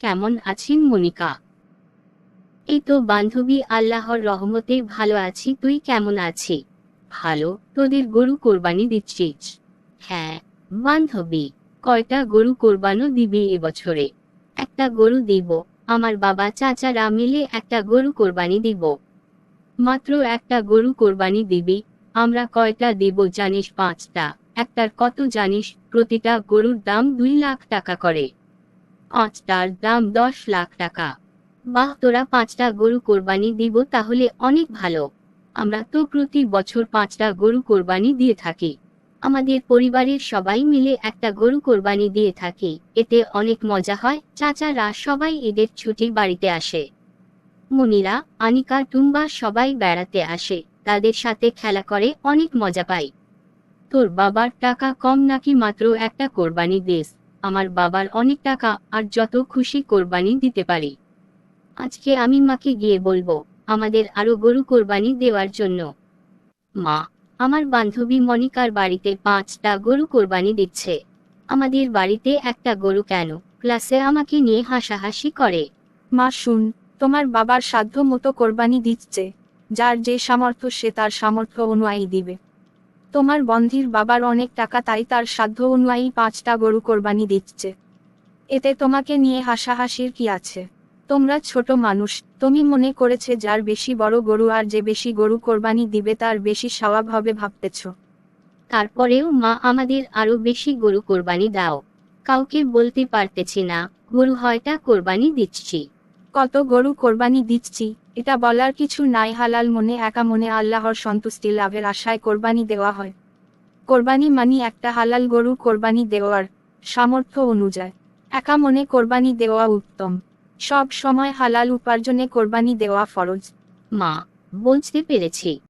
কেমন আছেন মনিকা? এই তো বান্ধবী আল্লাহর রহমতে ভালো আছি, তুই কেমন আছি? ভালো, তোদের গরু কোরবানি দিচ্ছিস হ্যাঁ বান্ধবী, কয়টা গরু কোরবানো দিবি এবছরে একটা গরু দিব, আমার বাবা চাচারা মিলে একটা গরু কোরবানি দিব। মাত্র একটা গরু কোরবানি দিবি, আমরা কয়টা দিব জানিস পাঁচটা, একটার কত জানিস, প্রতিটা গরুর দাম দুই লাখ টাকা করে। পাঁচটার দাম দশ লাখ টাকা। বাহ, তোরা পাঁচটা গরু কোরবানি দিব তাহলে অনেক ভালো। আমরা তো প্রতি বছর পাঁচটা গরু কোরবানি দিয়ে থাকি। আমাদের পরিবারের সবাই মিলে একটা গরু কোরবানি দিয়ে থাকি। এতে অনেক মজা হয়। চাচারা সবাই ঈদের ছুটি বাড়িতে আসে। মুনিরা, আনিকা, টুম্বা সবাই বেড়াতে আসে। তাদের সাথে খেলা করে অনেক মজা পাই। তোর বাবার টাকা কম নাকি মাত্র একটা কোরবানি দেশ আমার বাবার অনেক টাকা আর যত খুশি কোরবানি দিতে পারি। আজকে আমি মাকে গিয়ে বলব, আমাদের আরও গরু কোরবানি দেওয়ার জন্য। মা, আমার বান্ধবী মনিকার বাড়িতে পাঁচটা গরু কোরবানি দিচ্ছে। আমাদের বাড়িতে একটা গরু কেন? ক্লাসে আমাকে নিয়ে হাসাহাসি করে। মা, শুন, তোমার বাবার সাধ্য মতো কোরবানি দিচ্ছে। যার যে সামর্থ্য সে তার সামর্থ্য অনুযায়ী দিবে। তোমার বন্ধির বাবার অনেক টাকা তাই তার সাধ্য অনুযায়ী পাঁচটা গরু কোরবানি দিচ্ছে। এতে তোমাকে নিয়ে হাসাহাসির কি আছে? তোমরা ছোট মানুষ, তুমি মনে করেছে যার বেশি বড় গরু আর যে বেশি গরু কোরবানি দিবে তার বেশি স্বভাব হবে ভাবতেছ। তারপরেও মা আমাদের আরও বেশি গরু কোরবানি দাও। কাউকে বলতে পারতেছি না গরু হয়টা কোরবানি দিচ্ছি। কত গরু কোরবানি দিচ্ছি, এটা বলার কিছু নাই। হালাল মনে, একা মনে আল্লাহর সন্তুষ্টি লাভের আশায় কোরবানি দেওয়া হয়। কোরবানি মানি একটা হালাল গরু কোরবানি দেওয়ার সামর্থ্য অনুযায়ী। একা মনে কোরবানি দেওয়া উত্তম। সব সময় হালাল উপার্জনে কোরবানি দেওয়া ফরজ। মা, বুঝতে পেরেছি।